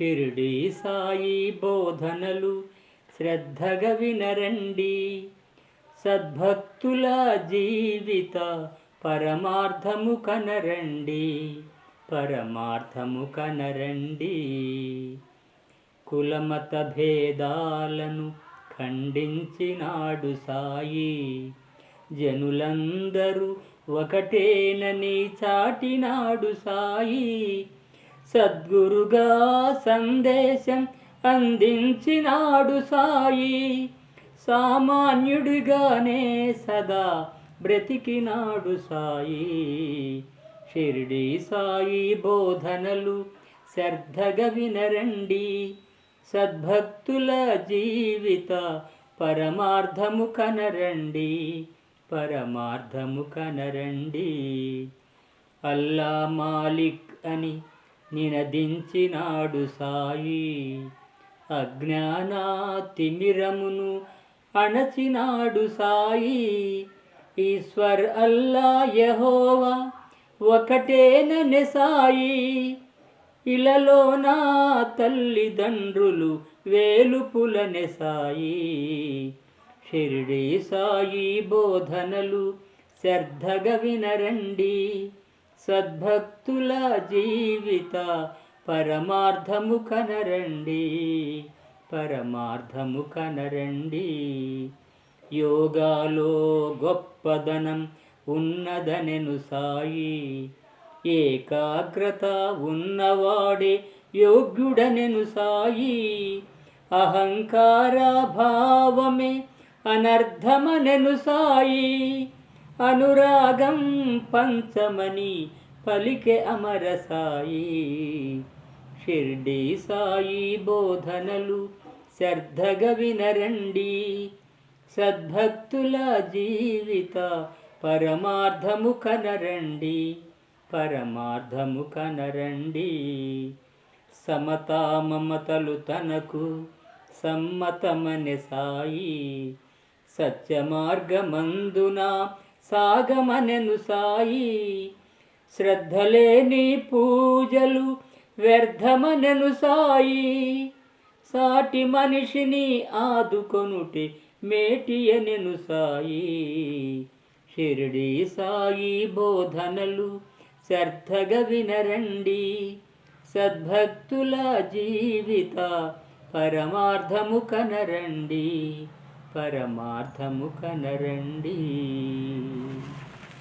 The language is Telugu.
షిరిడి సాయి బోధనలు శ్రద్ధగా వినరండి. సద్భక్తుల జీవిత పరమార్థము కనరండి. పరమార్థము కనరండి. కులమత భేదాలను ఖండించినాడు సాయి. జనులందరూ ఒకటేనని చాటినాడు సాయి. సద్గురుగా సందేశం అందించినాడు సాయి. సామాన్యుడిగానే సదా బ్రతికినాడు సాయి. షిరిడి సాయి బోధనలు శ్రద్ధగా వినరండి. సద్భక్తుల జీవిత పరమార్థము కనరండి. పరమార్థము కనరండి. అల్లా మాలిక్ అని నినదించినాడు సాయి. అజ్ఞాన తిమిరమును అణచినాడు సాయి. ఈశ్వర్ అల్లా యహోవా ఒకటేనని సాయి. ఇలలో నా తల్లిదండ్రులు వేలుపులనే సాయి. షిరిడి సాయి బోధనలు శ్రద్ధగా వినరండి. సద్భక్తుల జీవిత పరమార్థము కనరండి పరమార్థము కనరండి. యోగాలో గొప్పదనం ఉన్నదనెను సాయి ఏకాగ్రత ఉన్నవాడే యోగ్యుడనెను సాయి. అహంకార భావమే అనర్థమనెను సాయి. అనురాగం పంచమని పలికె అమర సాయి. షిర్డి సాయి బోధనలు శ్రద్ధగా వినరండి. సద్భక్తుల జీవిత పరమార్థము కనరండి. పరమార్థము కనరండి. సమతా మమతలు తనకు సమ్మతమని సాయి. సత్యమార్గమందున సాగమనెను సాయి. శ్రద్ధలేని పూజలు వ్యర్థమనెను సాయి. సాటి మనిషిని ఆదుకొనుటి మేటియనెను సాయి. షిరిడి సాయి బోధనలు శ్రద్ధగా వినరండి. సద్భక్తుల జీవిత పరమార్థము కనరండి. పరమార్థము కనరండి